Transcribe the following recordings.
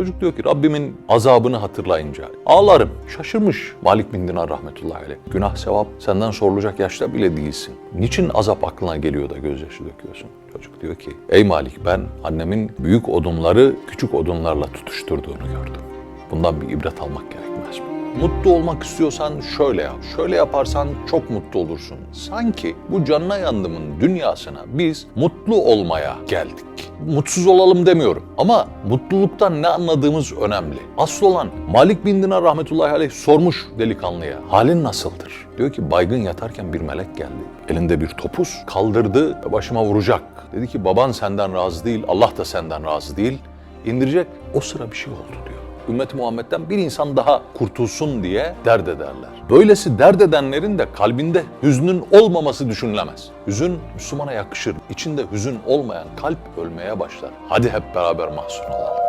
Çocuk diyor ki Rabbimin azabını hatırlayınca ağlarım. Şaşırmış Malik bin Dinar rahmetullahi aleyh. Günah sevap senden sorulacak yaşta bile değilsin. Niçin azap aklına geliyor da gözyaşı döküyorsun? Çocuk diyor ki ey Malik ben annemin büyük odunları küçük odunlarla tutuşturduğunu gördüm. Bundan bir ibret almak gerekmez mi? Mutlu olmak istiyorsan şöyle yap. Şöyle yaparsan çok mutlu olursun. Sanki bu canına yandımın dünyasına biz mutlu olmaya geldik. Mutsuz olalım demiyorum ama mutluluktan ne anladığımız önemli. Asıl olan Malik bin Dinar rahmetullahi aleyh sormuş delikanlıya. Halin nasıldır? Diyor ki baygın yatarken bir melek geldi. Elinde bir topuz kaldırdı başıma vuracak. Dedi ki baban senden razı değil, Allah da senden razı değil. İndirecek. O sıra bir şey oldu diyor ümmet Muhammed'den bir insan daha kurtulsun diye dert ederler. Böylesi dert edenlerin de kalbinde hüznün olmaması düşünülemez. Hüzün Müslümana yakışır. İçinde hüzün olmayan kalp ölmeye başlar. Hadi hep beraber mahzun olalım.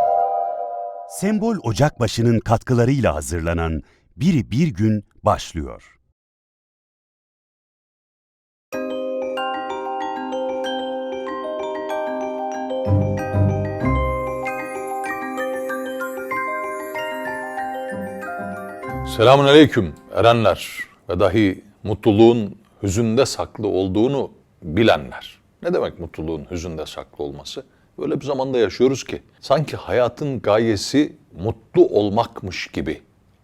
Sembol Ocakbaşı'nın katkılarıyla hazırlanan Biri Bir Gün başlıyor. Selamun aleyküm erenler ve dahi mutluluğun hüzünde saklı olduğunu bilenler. Ne demek mutluluğun hüzünde saklı olması? Böyle bir zamanda yaşıyoruz ki sanki hayatın gayesi mutlu olmakmış gibi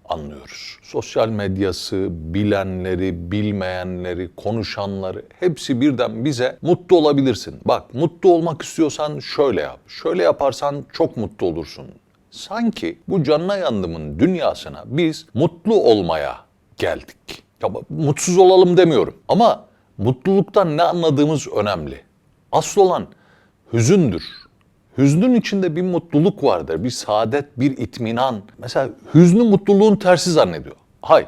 anlıyoruz. Sosyal medyası, bilenleri, bilmeyenleri, konuşanları hepsi birden bize mutlu olabilirsin. Bak mutlu olmak istiyorsan şöyle yap. Şöyle yaparsan çok mutlu olursun. Sanki bu canına yandımın dünyasına biz mutlu olmaya geldik. Ya mutsuz olalım demiyorum ama mutluluktan ne anladığımız önemli. Asıl olan hüzündür. Hüznün içinde bir mutluluk vardır, bir saadet, bir itminan. Mesela hüznü mutluluğun tersi zannediyor. Hayır,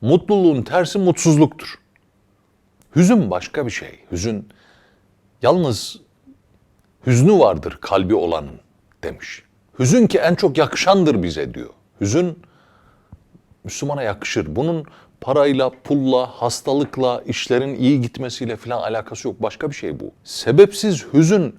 mutluluğun tersi mutsuzluktur. Hüzün başka bir şey. Hüzün yalnız hüznü vardır kalbi olanın demiş. Hüzün ki en çok yakışandır bize diyor. Hüzün Müslümana yakışır. Bunun parayla, pulla, hastalıkla, işlerin iyi gitmesiyle falan alakası yok. Başka bir şey bu. Sebepsiz hüzün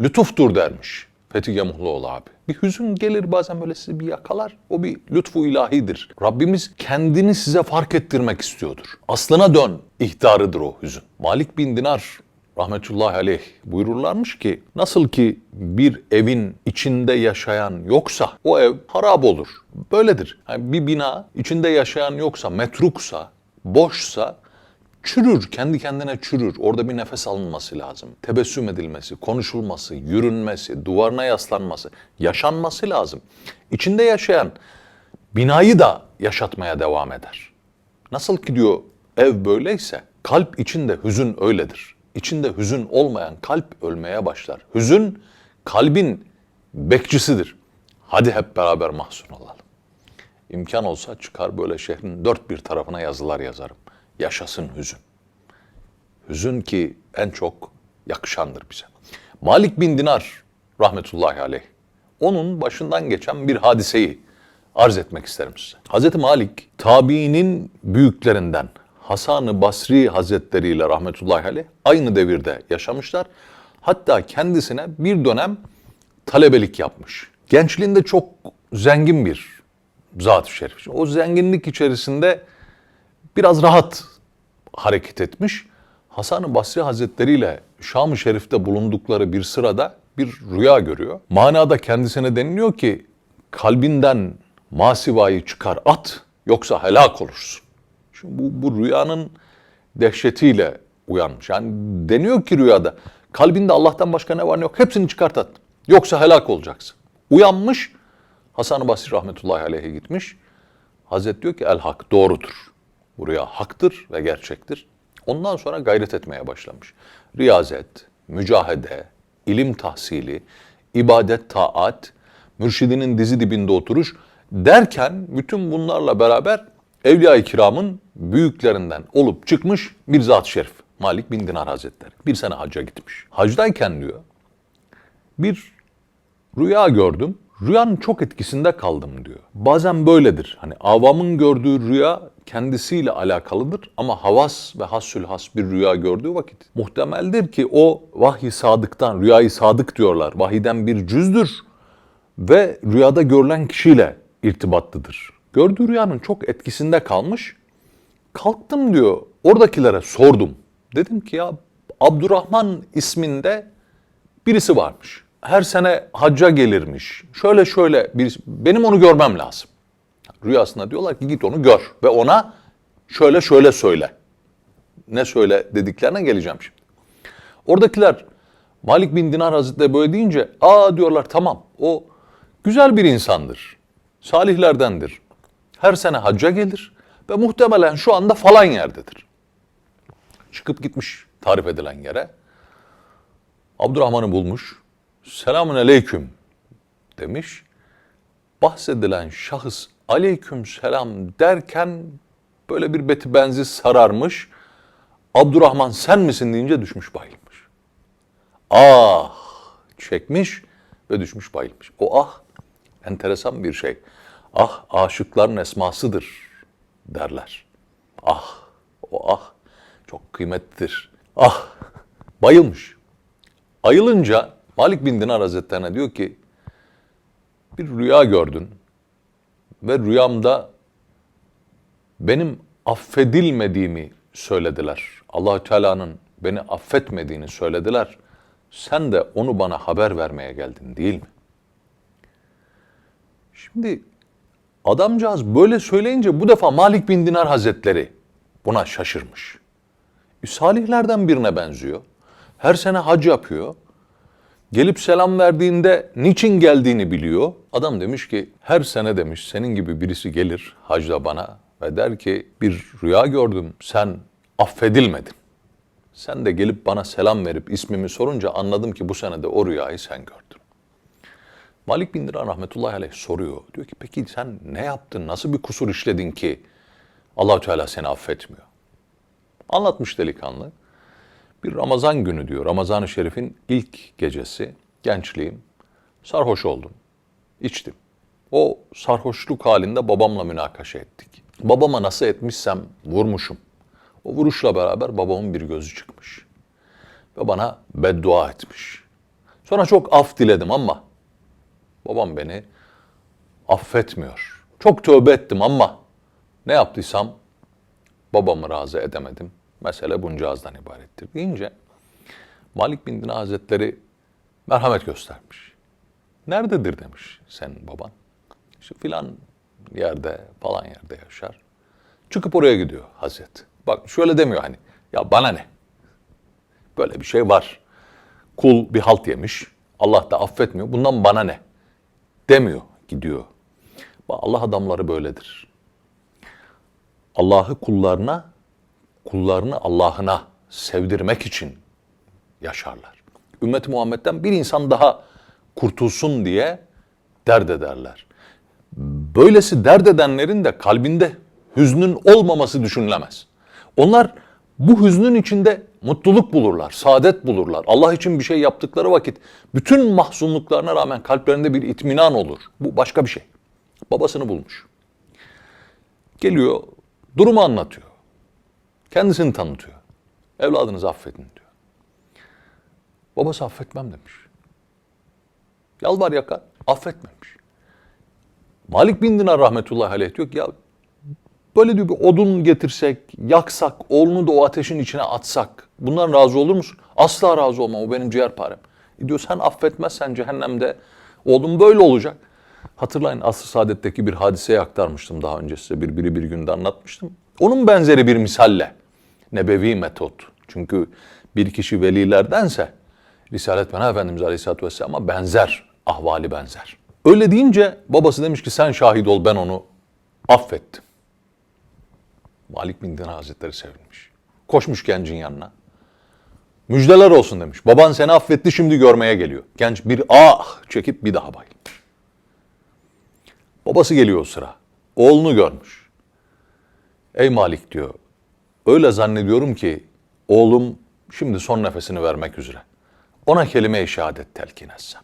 lütuftur dermiş Fethi Gemuhluoğlu abi. Bir hüzün gelir bazen böyle sizi bir yakalar. O bir lütfu ilahidir. Rabbimiz kendini size fark ettirmek istiyordur. Aslına dön ihtarıdır o hüzün. Malik bin Dinar rahmetullahi aleyh buyururlarmış ki nasıl ki bir evin içinde yaşayan yoksa o ev harap olur. Böyledir. Yani bir bina içinde yaşayan yoksa, metruksa, boşsa çürür, kendi kendine çürür. Orada bir nefes alınması lazım. Tebessüm edilmesi, konuşulması, yürünmesi, duvarına yaslanması, yaşanması lazım. İçinde yaşayan binayı da yaşatmaya devam eder. Nasıl ki diyor ev böyleyse kalp içinde hüzün öyledir. İçinde hüzün olmayan kalp ölmeye başlar. Hüzün kalbin bekçisidir. Hadi hep beraber mahzun olalım. İmkan olsa çıkar böyle şehrin dört bir tarafına yazılar yazarım. Yaşasın hüzün. Hüzün ki en çok yakışandır bize. Malik bin Dinar rahmetullahi aleyh. Onun başından geçen bir hadiseyi arz etmek isterim size. Hazreti Malik tabiinin büyüklerinden Hasan-ı Basri Hazretleri ile rahmetullahi aleyh aynı devirde yaşamışlar. Hatta kendisine bir dönem talebelik yapmış. Gençliğinde çok zengin bir zat-ı şerif. O zenginlik içerisinde biraz rahat hareket etmiş. Hasan-ı Basri Hazretleri ile Şam-ı Şerif'te bulundukları bir sırada bir rüya görüyor. Manada kendisine deniliyor ki kalbinden masivayı çıkar at yoksa helak olursun. Şimdi bu, bu rüyanın dehşetiyle uyanmış. Yani deniyor ki rüyada kalbinde Allah'tan başka ne var ne yok hepsini çıkart at. Yoksa helak olacaksın. Uyanmış Hasan-ı Basri rahmetullahi aleyhe gitmiş. Hazret diyor ki el hak doğrudur. Bu rüya haktır ve gerçektir. Ondan sonra gayret etmeye başlamış. Riyazet, mücahede, ilim tahsili, ibadet, taat, mürşidinin dizi dibinde oturuş derken bütün bunlarla beraber Evliya-i Kiram'ın büyüklerinden olup çıkmış bir zat-ı şerif. Malik bin Dinar Hazretleri. Bir sene hacca gitmiş. Hacdayken diyor bir rüya gördüm. Rüyanın çok etkisinde kaldım diyor. Bazen böyledir. Hani avamın gördüğü rüya kendisiyle alakalıdır ama havas ve hassül has bir rüya gördüğü vakit muhtemeldir ki o vahyi sadıktan, rüyayı sadık diyorlar. Vahiden bir cüzdür ve rüyada görülen kişiyle irtibatlıdır. Gördüğü rüyanın çok etkisinde kalmış. Kalktım diyor oradakilere sordum. Dedim ki ya Abdurrahman isminde birisi varmış. Her sene hacca gelirmiş. Şöyle şöyle birisi, benim onu görmem lazım. Rüyasında diyorlar ki git onu gör ve ona şöyle şöyle söyle. Ne söyle dediklerine geleceğim şimdi. Oradakiler Malik bin Dinar Hazretleri böyle deyince aa diyorlar tamam o güzel bir insandır. Salihlerdendir. Her sene hacca gelir ve muhtemelen şu anda falan yerdedir. Çıkıp gitmiş tarif edilen yere. Abdurrahman'ı bulmuş. Selamun aleyküm demiş. Bahsedilen şahıs aleyküm selam derken böyle bir beti benzi sararmış. Abdurrahman sen misin deyince düşmüş bayılmış. Ah çekmiş ve düşmüş bayılmış. O ah enteresan bir şey. Ah aşıkların esmasıdır derler. Ah o ah çok kıymetlidir. Ah bayılmış. Ayılınca Malik bin Dinar Hazretlerine diyor ki bir rüya gördün ve rüyamda benim affedilmediğimi söylediler. Allahü Teala'nın beni affetmediğini söylediler. Sen de onu bana haber vermeye geldin değil mi? Şimdi adamcağız böyle söyleyince bu defa Malik bin Dinar Hazretleri buna şaşırmış. E, salihlerden birine benziyor. Her sene hac yapıyor. Gelip selam verdiğinde niçin geldiğini biliyor. Adam demiş ki her sene demiş senin gibi birisi gelir hacda bana ve der ki bir rüya gördüm sen affedilmedin. Sen de gelip bana selam verip ismimi sorunca anladım ki bu sene de o rüyayı sen gördün. Malik bin Dinar rahmetullahi aleyh soruyor. Diyor ki peki sen ne yaptın? Nasıl bir kusur işledin ki Allahü Teala seni affetmiyor? Anlatmış delikanlı. Bir Ramazan günü diyor. Ramazan-ı Şerif'in ilk gecesi. Gençliğim. Sarhoş oldum. içtim. O sarhoşluk halinde babamla münakaşa ettik. Babama nasıl etmişsem vurmuşum. O vuruşla beraber babamın bir gözü çıkmış. Ve bana beddua etmiş. Sonra çok af diledim ama babam beni affetmiyor. Çok tövbe ettim ama ne yaptıysam babamı razı edemedim. Mesele buncağızdan ibarettir deyince Malik bin Dinar Hazretleri merhamet göstermiş. Nerededir demiş senin baban. İşte filan yerde falan yerde yaşar. Çıkıp oraya gidiyor Hazret. Bak şöyle demiyor hani ya bana ne? Böyle bir şey var. Kul bir halt yemiş. Allah da affetmiyor. Bundan bana ne? Demiyor. Gidiyor. Allah adamları böyledir. Allah'ı kullarına, kullarını Allah'ına sevdirmek için yaşarlar. Ümmet Muhammed'den bir insan daha kurtulsun diye dert ederler. Böylesi dert edenlerin de kalbinde hüznün olmaması düşünülemez. Onlar bu hüznün içinde mutluluk bulurlar, saadet bulurlar. Allah için bir şey yaptıkları vakit bütün mahzunluklarına rağmen kalplerinde bir itminan olur. Bu başka bir şey. Babasını bulmuş. Geliyor, durumu anlatıyor. Kendisini tanıtıyor. Evladınızı affedin diyor. Babası affetmem demiş. Yalvar yakar, affetmemiş. Malik bin Dinar rahmetullahi aleyh diyor ki ya böyle diyor bir odun getirsek, yaksak, oğlunu da o ateşin içine atsak bundan razı olur musun? Asla razı olmam o benim ciğerparem. E diyor sen affetmezsen cehennemde oğlum böyle olacak. Hatırlayın Asr-ı Saadet'teki bir hadiseye aktarmıştım daha önce size bir biri bir günde anlatmıştım. Onun benzeri bir misalle. Nebevi metot. Çünkü bir kişi velilerdense Risalet Pena Efendimiz Aleyhisselatü Vesselam'a benzer, ahvali benzer. Öyle deyince babası demiş ki sen şahit ol ben onu affettim. Malik bin Dinar Hazretleri sevinmiş. Koşmuş gencin yanına. Müjdeler olsun demiş. Baban seni affetti şimdi görmeye geliyor. Genç bir ah çekip bir daha bayılmış. Babası geliyor o sıra. Oğlunu görmüş. Ey Malik diyor. Öyle zannediyorum ki oğlum şimdi son nefesini vermek üzere. Ona kelime-i şehadet telkin etsem.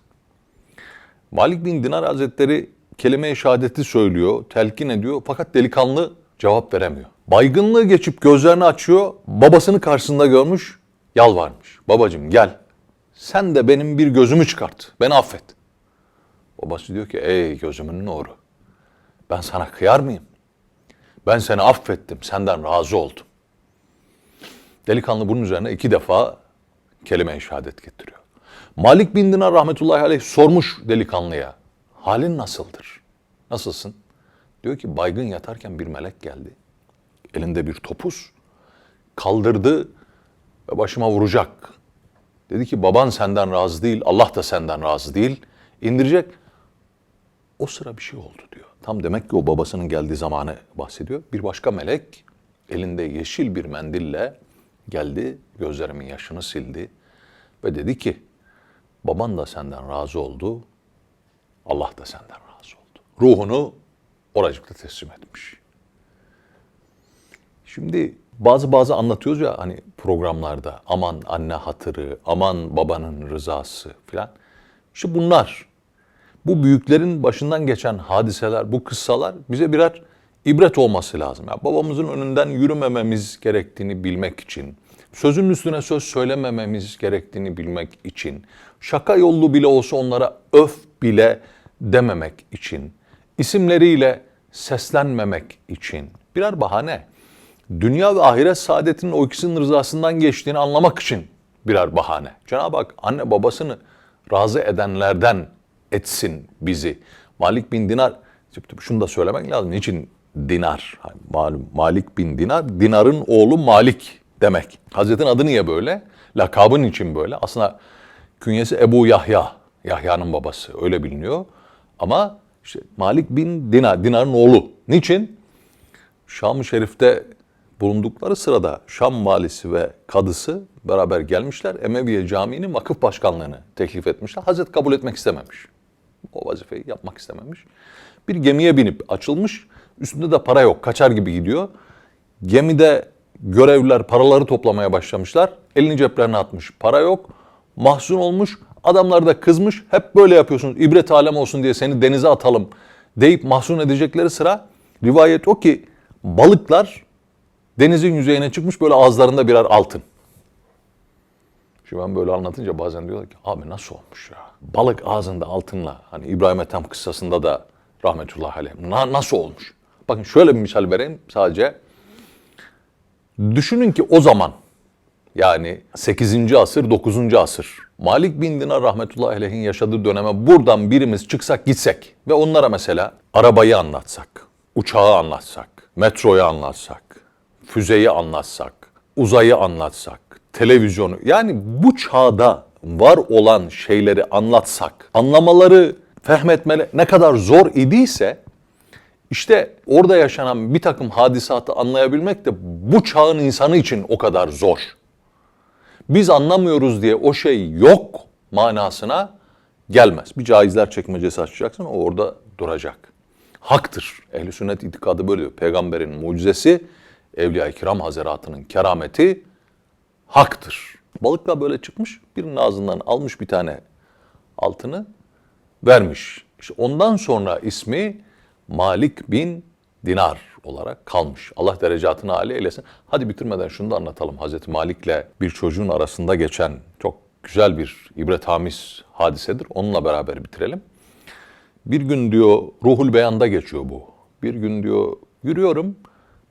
Malik bin Dinar Hazretleri kelime-i şehadeti söylüyor, telkin ediyor fakat delikanlı cevap veremiyor. Baygınlığı geçip gözlerini açıyor, babasını karşısında görmüş, yalvarmış. Babacım gel, sen de benim bir gözümü çıkart, beni affet. Babası diyor ki ey gözümün nuru. Ben sana kıyar mıyım? Ben seni affettim, senden razı oldum. Delikanlı bunun üzerine iki defa kelime-i şehadet getiriyor. Malik bin Dinar rahmetullahi aleyh sormuş delikanlıya. Halin nasıldır? Nasılsın? Diyor ki baygın yatarken bir melek geldi. Elinde bir topuz. Kaldırdı ve başıma vuracak. Dedi ki baban senden razı değil, Allah da senden razı değil. İndirecek. O sıra bir şey oldu diyor. Tam demek ki o babasının geldiği zamanı bahsediyor. Bir başka melek elinde yeşil bir mendille geldi, gözlerimin yaşını sildi ve dedi ki baban da senden razı oldu, Allah da senden razı oldu. Ruhunu oracıkta teslim etmiş. Şimdi bazı bazı anlatıyoruz ya hani programlarda aman anne hatırı, aman babanın rızası filan. İşte bunlar bu büyüklerin başından geçen hadiseler, bu kıssalar bize birer ibret olması lazım. Yani babamızın önünden yürümememiz gerektiğini bilmek için, sözün üstüne söz söylemememiz gerektiğini bilmek için, şaka yollu bile olsa onlara öf bile dememek için, isimleriyle seslenmemek için birer bahane. Dünya ve ahiret saadetinin o ikisinin rızasından geçtiğini anlamak için birer bahane. Cenab-ı Hak anne babasını razı edenlerden etsin bizi. Malik bin Dinar, şunu da söylemek lazım. Niçin Dinar? Malum Malik bin Dinar, Dinar'ın oğlu Malik demek. Hazretin adı niye böyle? Lakabın için böyle. Aslında künyesi Ebu Yahya. Yahya'nın babası öyle biliniyor. Ama işte Malik bin Dinar, Dinar'ın oğlu. Niçin? Şam-ı Şerif'te bulundukları sırada Şam valisi ve kadısı beraber gelmişler. Emeviye Camii'nin vakıf başkanlığını teklif etmişler. Hazret kabul etmek istememiş. O vazifeyi yapmak istememiş. Bir gemiye binip açılmış. Üstünde de para yok. Kaçar gibi gidiyor. Gemide görevliler paraları toplamaya başlamışlar. Elini ceplerine atmış. Para yok. Mahzun olmuş. Adamlar da kızmış. Hep böyle yapıyorsunuz. İbret alem olsun diye seni denize atalım deyip mahzun edecekleri sıra rivayet o ki balıklar denizin yüzeyine çıkmış böyle ağızlarında birer altın. Şimdi ben böyle anlatınca bazen diyorlar ki abi nasıl olmuş ya? Balık ağzında altınla hani İbrahim Ethem kıssasında da rahmetullahi aleyh na- nasıl olmuş? Bakın şöyle bir misal vereyim sadece. Düşünün ki o zaman yani 8. asır 9. asır Malik bin Dinar rahmetullahi aleyhin yaşadığı döneme buradan birimiz çıksak gitsek ve onlara mesela arabayı anlatsak, uçağı anlatsak, metroyu anlatsak, füzeyi anlatsak, uzayı anlatsak, televizyonu yani bu çağda var olan şeyleri anlatsak, anlamaları, fehmetmeleri ne kadar zor idiyse işte orada yaşanan bir takım hadisatı anlayabilmek de bu çağın insanı için o kadar zor. Biz anlamıyoruz diye o şey yok manasına gelmez. Bir caizler çekmecesi açacaksın o orada duracak. Haktır. Ehli sünnet itikadı böyle diyor. Peygamberin mucizesi, Evliya-i Kiram Hazretleri'nin kerameti haktır. Balıkla böyle çıkmış, birinin ağzından almış bir tane altını vermiş. İşte ondan sonra ismi Malik bin Dinar olarak kalmış. Allah derecatını âli eylesin. Hadi bitirmeden şunu da anlatalım. Hazreti Malik'le bir çocuğun arasında geçen çok güzel bir ibrethamiz hadisedir. Onunla beraber bitirelim. Bir gün diyor ruhul beyanda geçiyor bu. Bir gün diyor yürüyorum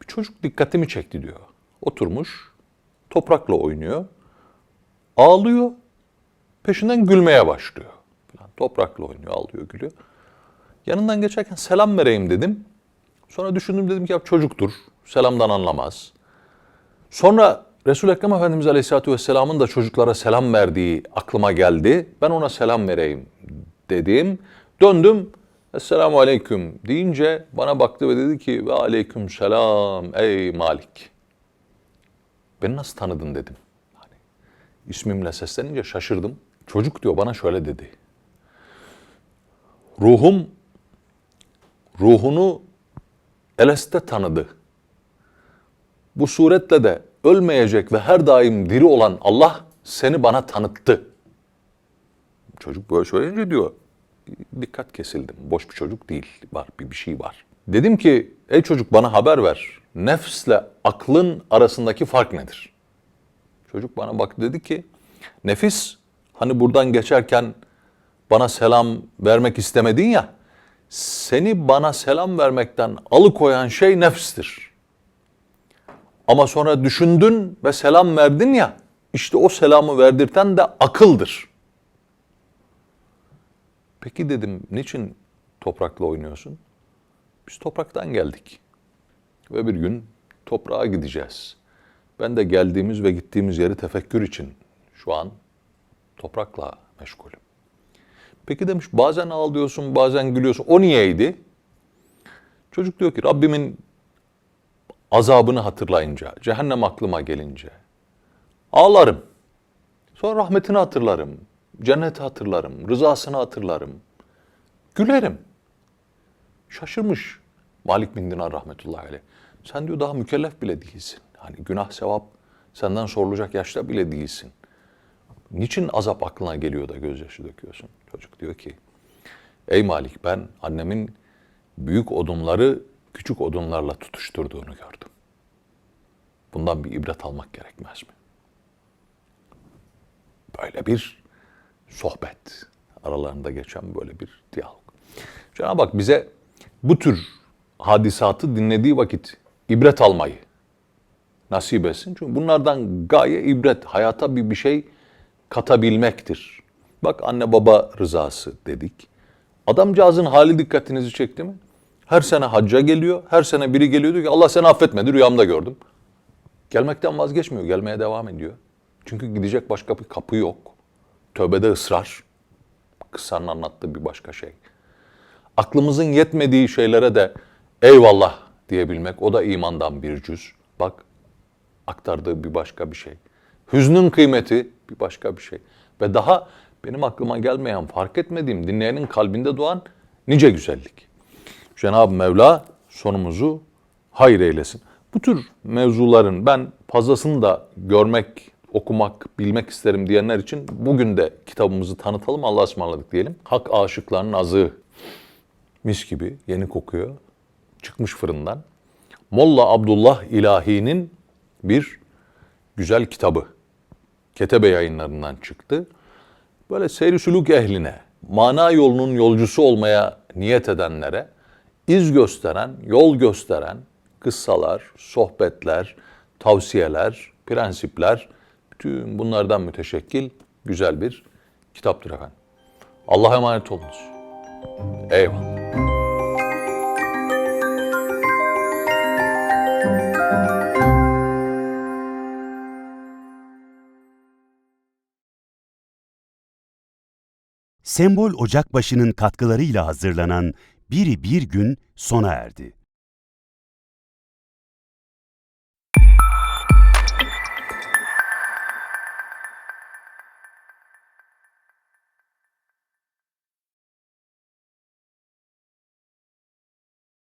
çocuk dikkatimi çekti diyor. Oturmuş toprakla oynuyor. Ağlıyor peşinden gülmeye başlıyor. Falan. Toprakla oynuyor ağlıyor gülüyor. Yanından geçerken selam vereyim dedim. Sonra düşündüm dedim ki ya çocuktur. Selamdan anlamaz. Sonra Resul-i Ekrem Efendimiz Aleyhisselatü Vesselam'ın da çocuklara selam verdiği aklıma geldi. Ben ona selam vereyim dedim. Döndüm. Esselamu Aleyküm deyince bana baktı ve dedi ki ve aleyküm selam ey Malik. Beni nasıl tanıdın dedim. Hani ismimle seslenince şaşırdım. Çocuk diyor bana şöyle dedi. Ruhum ruhunu Eleste tanıdı. Bu suretle de ölmeyecek ve her daim diri olan Allah seni bana tanıttı. Çocuk böyle söyleyince diyor, dikkat kesildim. Boş bir çocuk değil, var bir, bir şey var. Dedim ki, ey çocuk bana haber ver. Nefsle aklın arasındaki fark nedir? Çocuk bana baktı dedi ki, nefis hani buradan geçerken bana selam vermek istemedin ya, seni bana selam vermekten alıkoyan şey nefstir. Ama sonra düşündün ve selam verdin ya, işte o selamı verdirten de akıldır. Peki dedim, niçin toprakla oynuyorsun? Biz topraktan geldik. Ve bir gün toprağa gideceğiz. Ben de geldiğimiz ve gittiğimiz yeri tefekkür için şu an toprakla meşgulüm. Peki demiş bazen ağlıyorsun bazen gülüyorsun. O niyeydi? Çocuk diyor ki Rabbimin azabını hatırlayınca, cehennem aklıma gelince ağlarım. Sonra rahmetini hatırlarım, cenneti hatırlarım, rızasını hatırlarım. Gülerim. Şaşırmış Malik bin Dinar rahmetullahi aleyh. Sen diyor daha mükellef bile değilsin. Hani günah sevap senden sorulacak yaşta bile değilsin. Niçin azap aklına geliyor da gözyaşı döküyorsun? Çocuk diyor ki, ey Malik ben annemin büyük odunları küçük odunlarla tutuşturduğunu gördüm. Bundan bir ibret almak gerekmez mi? Böyle bir sohbet aralarında geçen böyle bir diyalog. Cenab-ı Hak bize bu tür hadisatı dinlediği vakit ibret almayı nasip etsin. Çünkü bunlardan gaye ibret, hayata bir bir şey katabilmektir. Bak anne baba rızası dedik. Adamcağızın hali dikkatinizi çekti mi? Her sene hacca geliyor, her sene biri geliyor diyor ki Allah seni affetmedi, rüyamda gördüm. Gelmekten vazgeçmiyor, gelmeye devam ediyor. Çünkü gidecek başka bir kapı yok. Tövbede ısrar. Kıssanın anlattığı bir başka şey. Aklımızın yetmediği şeylere de eyvallah diyebilmek o da imandan bir cüz. Bak aktardığı bir başka bir şey. Hüznün kıymeti bir başka bir şey. Ve daha benim aklıma gelmeyen, fark etmediğim, dinleyenin kalbinde doğan nice güzellik. Cenab-ı Mevla sonumuzu hayır eylesin. Bu tür mevzuların ben fazlasını da görmek, okumak, bilmek isterim diyenler için bugün de kitabımızı tanıtalım. Allah'a ısmarladık diyelim. Hak aşıklarının azığı mis gibi yeni kokuyor. Çıkmış fırından. Molla Abdullah İlahi'nin bir güzel kitabı. Ketebe yayınlarından çıktı. Böyle seyri sülük ehline, mana yolunun yolcusu olmaya niyet edenlere iz gösteren, yol gösteren kıssalar, sohbetler, tavsiyeler, prensipler, bütün bunlardan müteşekkil güzel bir kitaptır efendim. Allah'a emanet olunuz. Eyvallah. Sembol Ocakbaşı'nın katkılarıyla hazırlanan Biri Bir Gün sona erdi.